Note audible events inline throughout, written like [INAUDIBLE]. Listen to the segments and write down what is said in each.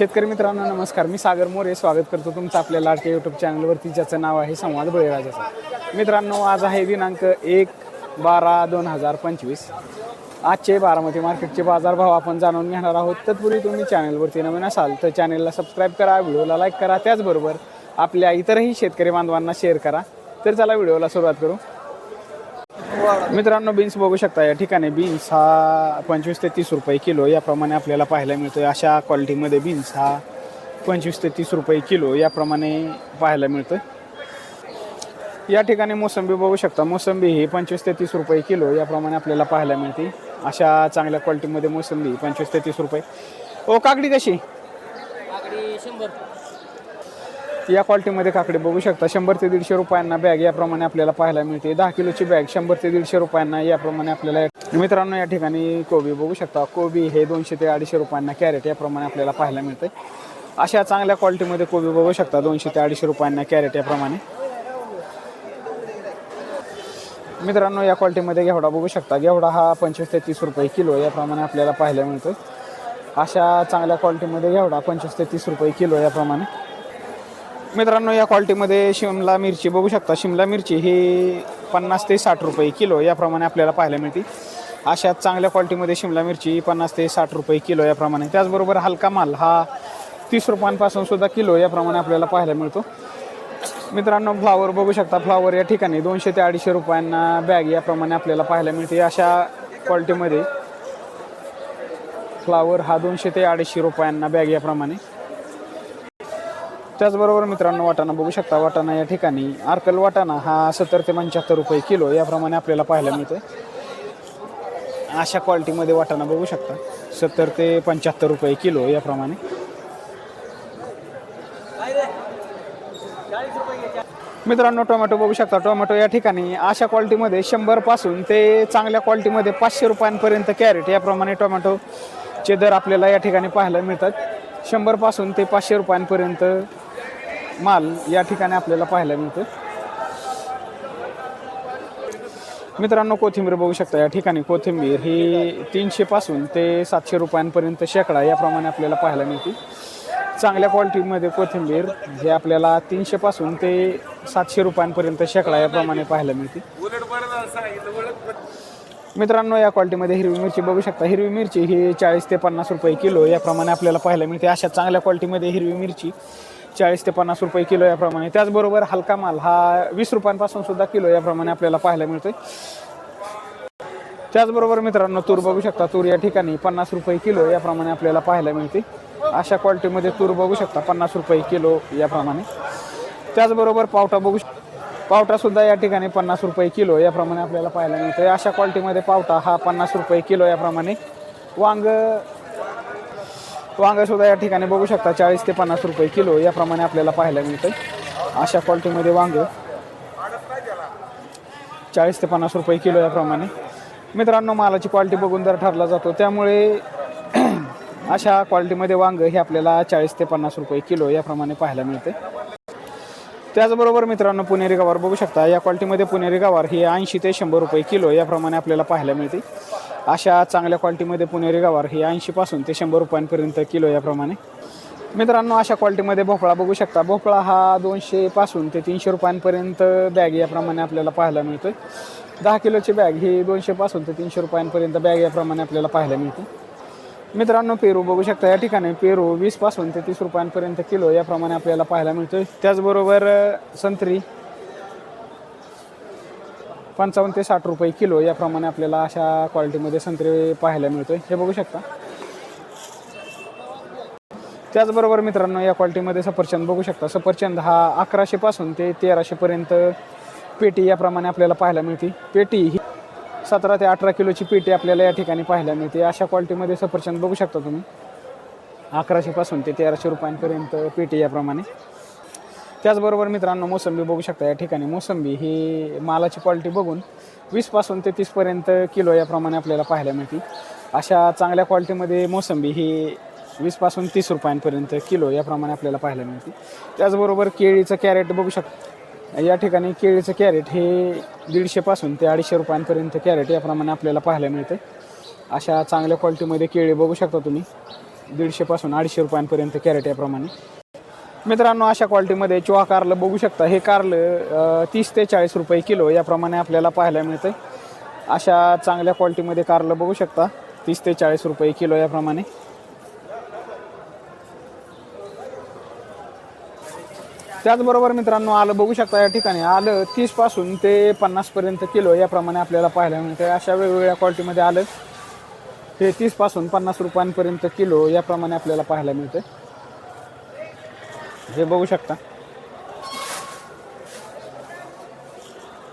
शेतकरी मित्रांनो नमस्कार. मी सागर मोरे. स्वागत करतो तुमचं आपल्या लाडक्या यूट्यूब चॅनलवरती ज्याचं नाव आहे संवाद बळीराजाचं. मित्रांनो आज आहे दिनांक एक बारा दोन हजार पंचवीस. आजचे बारामती मार्केटचे बाजारभाव आपण जाणून घेणार आहोत. तत्पूर्वी तुम्ही चॅनलवरती नवीन असाल तर चॅनलला सबस्क्राईब करा व्हिडिओला लाईक करा. त्याचबरोबर आपल्या इतरही शेतकरी बांधवांना शेअर करा. तर चला व्हिडिओला सुरुवात करू. मित्रांनो बीन्स बघू शकता या ठिकाणी बीन्स हा पंचवीस ते तीस रुपये किलो याप्रमाणे आपल्याला पाहायला मिळतो अशा क्वालिटीमध्ये बीन्स हा पंचवीस ते तीस रुपये किलो याप्रमाणे पाहायला मिळतो या ठिकाणी मोसंबी बघू शकता. मोसंबी ही पंचवीस ते तीस रुपये किलो याप्रमाणे आपल्याला पाहायला मिळते. अशा चांगल्या क्वालिटीमध्ये मोसंबी पंचवीस ते तीस रुपये. ओ काकडी कशी? काकडी शंभर. या क्वालिटीमध्ये काकडे बघू शकता. शंभर ते दीडशे रुपयांना बॅग याप्रमाणे आपल्याला पाहायला मिळते. दहा किलोची बॅग शंभर ते दीडशे रुपयांना याप्रमाणे आपल्याला मित्रांनो या ठिकाणी कोबी बघू शकता. कोबी हे दोनशे ते अडीचशे रुपयांना कॅरेट याप्रमाणे आपल्याला पाहायला मिळते. अशा चांगल्या क्वालिटीमध्ये कोबी बघू शकता. दोनशे ते अडीचशे रुपयांना कॅरेट याप्रमाणे. मित्रांनो या क्वालिटीमध्ये घेवडा बघू शकता. घेवडा हा पंचवीस ते तीस रुपये किलो याप्रमाणे आपल्याला पाहायला मिळतो अशा चांगल्या क्वालिटीमध्ये घेवडा पंचवीस ते तीस रुपये किलो याप्रमाणे. मित्रांनो या क्वालिटीमध्ये शिमला मिरची बघू शकता. शिमला मिरची ही पन्नास ते साठ रुपये किलो याप्रमाणे आपल्याला पाहायला मिळते. अशा चांगल्या क्वालिटीमध्ये शिमला मिरची पन्नास ते साठ रुपये किलो याप्रमाणे. त्याचबरोबर हलका माल हा तीस रुपयांपासून सुद्धा किलो याप्रमाणे आपल्याला पाहायला मिळतो. मित्रांनो फ्लावर बघू शकता. फ्लावर या ठिकाणी दोनशे ते अडीचशे रुपयांना बॅग याप्रमाणे आपल्याला पाहायला मिळते. अशा क्वालिटीमध्ये फ्लावर हा दोनशे ते अडीचशे रुपयांना बॅग याप्रमाणे. त्याचबरोबर मित्रांनो वाटाणा बघू शकता. वाटाणा या ठिकाणी आर्कल वाटाणा हा सत्तर ते पंच्याहत्तर रुपये किलो याप्रमाणे आपल्याला पाहायला मिळतो अशा क्वालिटीमध्ये वाटाणा बघू शकता. सत्तर ते पंच्याहत्तर रुपये किलो याप्रमाणे. मित्रांनो टोमॅटो बघू शकता. टोमॅटो या ठिकाणी अशा क्वालिटीमध्ये शंभरपासून ते चांगल्या क्वालिटीमध्ये पाचशे रुपयांपर्यंत कॅरेट याप्रमाणे टोमॅटोचे दर आपल्याला या ठिकाणी पाहायला मिळतात. शंभरपासून ते पाचशे रुपयांपर्यंत माल या ठिकाणी आपल्याला पाहायला मिळतो मित्रांनो कोथिंबीर बघू शकता या ठिकाणी कोथिंबीर ही तीनशेपासून ते सातशे रुपयांपर्यंत शेकडा याप्रमाणे आपल्याला पाहायला मिळते चांगल्या क्वालिटीमध्ये कोथिंबीर हे आपल्याला तीनशेपासून ते सातशे रुपयांपर्यंत शेकडा याप्रमाणे पाहायला मिळते मित्रांनो या क्वालिटीमध्ये हिरवी मिरची बघू शकता. हिरवी मिरची ही चाळीस ते पन्नास रुपये किलो याप्रमाणे आपल्याला पाहायला मिळते. अशा चांगल्या क्वालिटीमध्ये हिरवी मिरची चाळीस ते पन्नास रुपये किलो याप्रमाणे. त्याचबरोबर हलका माल हा वीस रुपयांपासून सुद्धा किलो याप्रमाणे आपल्याला पाहायला मिळतोय. त्याचबरोबर मित्रांनो तूर बघू शकता तूर या ठिकाणी पन्नास रुपये किलो याप्रमाणे आपल्याला पाहायला मिळते अशा क्वालिटीमध्ये तूर बघू शकता पन्नास रुपये किलो याप्रमाणे. त्याचबरोबर पावटा बघू पावटा सुद्धा या ठिकाणी पन्नास रुपये किलो याप्रमाणे आपल्याला पाहायला मिळतं अशा क्वालिटीमध्ये पावटा हा पन्नास रुपये किलो याप्रमाणे. वांग वांगा सुद्धा या ठिकाणी बघू शकता. चाळीस ते पन्नास रुपये किलो याप्रमाणे आपल्याला पाहायला मिळतं अशा क्वालिटीमध्ये वांग. चाळीस ते पन्नास रुपये किलो याप्रमाणे. मित्रांनो मालाची क्वालिटी बघून दर ठरला जातो. त्यामुळे [CLEARS THROAT] अशा क्वालिटीमध्ये वांगं हे आपल्याला चाळीस ते पन्नास रुपये किलो याप्रमाणे पाहायला मिळते त्याचबरोबर मित्रांनो पुणेरी गवार बघू शकता. या क्वालिटीमध्ये पुणेरी गवार ही ऐंशी ते शंभर रुपये किलो याप्रमाणे आपल्याला पाहायला मिळते अशा चांगल्या क्वालिटीमध्ये पुणेरी गवार ही ऐंशीपासून ते शंभर रुपयांपर्यंत किलो याप्रमाणे. मित्रांनो अशा क्वालिटीमध्ये भोपळा बघू शकता. भोपळा हा दोनशेपासून ते तीनशे रुपयांपर्यंत बॅग याप्रमाणे आपल्याला पाहायला मिळतोय. दहा किलोची बॅग ही दोनशेपासून ते तीनशे रुपयांपर्यंत बॅग याप्रमाणे आपल्याला पाहायला मिळते. मित्रांनो पेरू बघू शकता. या ठिकाणी पेरू वीसपासून ते तीस रुपयांपर्यंत किलो याप्रमाणे आपल्याला पाहायला मिळतो त्याचबरोबर संत्री पंचावन्न ते साठ रुपये किलो याप्रमाणे आपल्याला अशा क्वालिटीमध्ये संत्रे पाहायला मिळतोय. हे बघू शकता. त्याचबरोबर मित्रांनो या क्वालिटीमध्ये सफरचंद बघू शकता. सफरचंद हा अकराशेपासून ते तेराशेपर्यंत पेटी याप्रमाणे आपल्याला पाहायला मिळते. पेटी ही सतरा ते अठरा किलोची पेटी आपल्याला या ठिकाणी पाहायला मिळते. अशा क्वालिटीमध्ये सफरचंद बघू शकता तुम्ही. अकराशेपासून ते तेराशे रुपयांपर्यंत पेटी याप्रमाणे. त्याचबरोबर मित्रांनो मोसंबी बघू शकता या ठिकाणी. मोसंबी ही मालाची क्वालिटी बघून वीसपासून ते तीसपर्यंत किलो याप्रमाणे आपल्याला पाहायला मिळते. अशा चांगल्या क्वालिटीमध्ये मोसंबी ही वीसपासून तीस रुपयांपर्यंत किलो याप्रमाणे आपल्याला पाहायला मिळते. त्याचबरोबर केळीचं कॅरेट बघू शकता. या ठिकाणी केळीचं कॅरेट हे दीडशेपासून ते अडीचशे रुपयांपर्यंत कॅरेट याप्रमाणे आपल्याला पाहायला मिळते. अशा चांगल्या क्वालिटीमध्ये केळी बघू शकता तुम्ही. दीडशेपासून अडीचशे रुपयांपर्यंत कॅरेट याप्रमाणे. मित्रांनो अशा क्वालिटीमध्ये चोहा कारलं बघू शकता. हे कारलं तीस ते चाळीस रुपये किलो याप्रमाणे आपल्याला पाहायला मिळतं अशा चांगल्या क्वालिटीमध्ये कारलं बघू शकता. तीस ते चाळीस रुपये किलो याप्रमाणे. त्याचबरोबर मित्रांनो आलं बघू शकता या ठिकाणी. आलं तीसपासून ते पन्नासपर्यंत किलो याप्रमाणे आपल्याला पाहायला मिळते अशा वेगवेगळ्या क्वालिटीमध्ये आलं. हे तीसपासून पन्नास रुपयांपर्यंत किलो याप्रमाणे आपल्याला पाहायला मिळतं हे बघू शकता.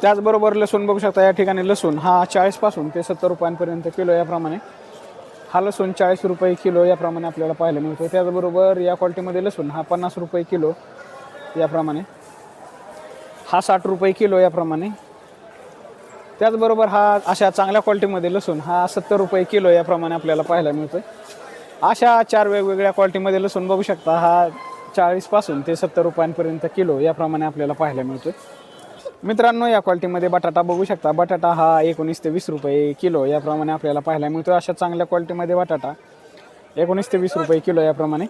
त्याचबरोबर लसूण बघू शकता या ठिकाणी लसूण हा चाळीसपासून ते सत्तर रुपयांपर्यंत किलो याप्रमाणे. हा लसूण चाळीस रुपये किलो याप्रमाणे आपल्याला पाहायला मिळतो. त्याचबरोबर या क्वालिटीमध्ये लसूण हा पन्नास रुपये किलो याप्रमाणे. हा साठ रुपये किलो याप्रमाणे. त्याचबरोबर हा अशा चांगल्या क्वालिटीमध्ये लसूण हा सत्तर रुपये किलो याप्रमाणे आपल्याला पाहायला मिळतो अशा चार वेगवेगळ्या क्वालिटीमध्ये लसूण बघू शकता. हा चाळीसपासून ते सत्तर रुपयांपर्यंत किलो याप्रमाणे आपल्याला पाहायला मिळतो मित्रांनो या क्वालिटीमध्ये बटाटा बघू शकता. बटाटा हा एकोणीस ते वीस रुपये किलो याप्रमाणे आपल्याला पाहायला मिळतो अशा चांगल्या क्वालिटीमध्ये बटाटा. एकोणीस ते वीस रुपये किलो याप्रमाणे.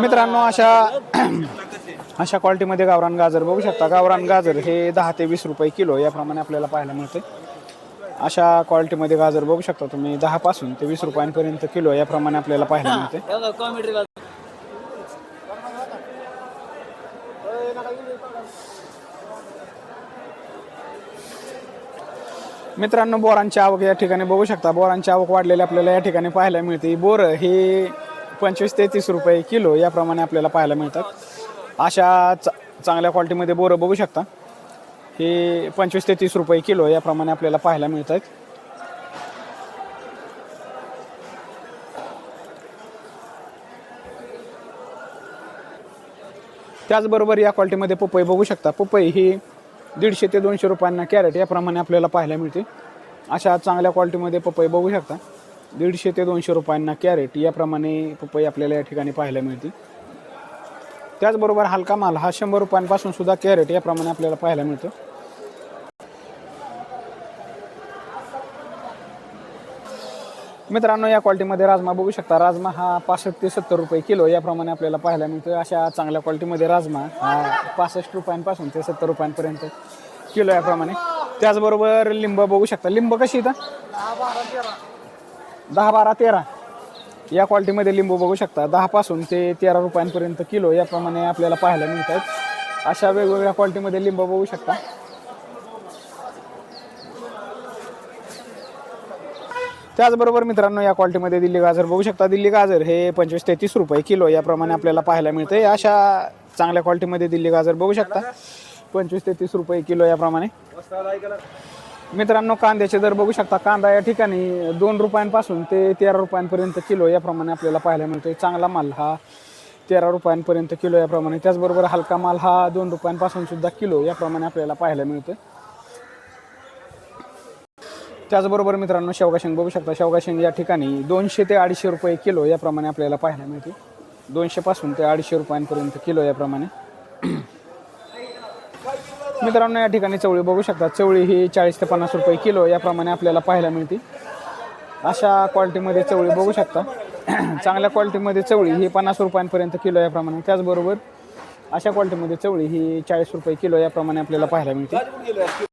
मित्रांनो अशा [CLEARS THROAT] अशा क्वालिटीमध्ये गावरान गाजर बघू शकता. गावरान गाजर हे दहा ते वीस रुपये किलो याप्रमाणे आपल्याला पाहायला मिळते अशा क्वालिटीमध्ये गाजर बघू शकता तुम्ही. दहापासून ते वीस रुपयांपर्यंत किलो याप्रमाणे आपल्याला पाहायला मिळते. मित्रांनो बोरांची आवक या ठिकाणी बघू शकता. बोरांची आवक वाढलेली आपल्याला या ठिकाणी पाहायला मिळते. बोर हे पंचवीस ते तीस रुपये किलो याप्रमाणे आपल्याला पाहायला मिळतात. अशा चा चांगल्या क्वालिटीमध्ये बोरं बघू शकता. हे पंचवीस ते तीस रुपये किलो याप्रमाणे आपल्याला पाहायला मिळत आहेत त्याचबरोबर या क्वालिटीमध्ये पपई बघू शकता. पपई ही दीडशे ते दोनशे रुपयांना कॅरेट याप्रमाणे आपल्याला पाहायला मिळते. अशा चांगल्या क्वालिटीमध्ये पपई बघू शकता. दीडशे ते दोनशे रुपयांना कॅरेट याप्रमाणे पपई आपल्याला या ठिकाणी पाहायला मिळते. त्याचबरोबर हलका माल हा शंभर रुपयांपासून सुद्धा कॅरेट याप्रमाणे आपल्याला पाहायला मिळतो. मित्रांनो या क्वालिटीमध्ये राजमा बघू शकता. राजमा हा पासष्ट ते सत्तर रुपये किलो याप्रमाणे आपल्याला पाहायला मिळतो अशा चांगल्या क्वालिटीमध्ये राजमा हा पासष्ट रुपयांपासून ते सत्तर रुपयांपर्यंत किलो याप्रमाणे. त्याचबरोबर लिंब बघू शकता. लिंब कशी इथं? दहा बारा तेरा. या क्वालिटीमध्ये लिंबू बघू शकता. दहापासून ते तेरा रुपयांपर्यंत किलो याप्रमाणे आपल्याला पाहायला मिळतात अशा वेगवेगळ्या क्वालिटीमध्ये लिंबू बघू शकता. त्याचबरोबर मित्रांनो या क्वालिटीमध्ये दिल्ली गाजर बघू शकता. दिल्ली गाजर हे पंचवीस ते तीस रुपये किलो याप्रमाणे आपल्याला पाहायला मिळते. अशा चांगल्या क्वालिटीमध्ये दिल्ली गाजर बघू शकता. पंचवीस ते तीस रुपये किलो याप्रमाणे. मित्रांनो कांद्याचे दर बघू शकता. कांदा या ठिकाणी दोन रुपयांपासून ते तेरा रुपयांपर्यंत किलो याप्रमाणे आपल्याला पाहायला मिळतो चांगला माल हा तेरा रुपयांपर्यंत किलो याप्रमाणे. त्याचबरोबर हलका माल हा दोन रुपयांपासून सुद्धा किलो याप्रमाणे आपल्याला पाहायला मिळतो त्याचबरोबर मित्रांनो शेवगा शेंग बघू शकता. शेवगा शेंग या ठिकाणी दोनशे ते अडीचशे रुपये किलो याप्रमाणे आपल्याला पाहायला मिळते. दोनशेपासून ते अडीचशे रुपयांपर्यंत किलो याप्रमाणे. मित्रांनो या ठिकाणी चवळी बघू शकता. चवळी ही चाळीस ते पन्नास रुपये किलो याप्रमाणे आपल्याला पाहायला मिळते. अशा क्वालिटीमध्ये चवळी बघू शकता. चांगल्या क्वालिटीमध्ये चवळी ही पन्नास रुपयांपर्यंत किलो याप्रमाणे. त्याचबरोबर अशा क्वालिटीमध्ये चवळी ही चाळीस रुपये किलो याप्रमाणे आपल्याला पाहायला मिळते.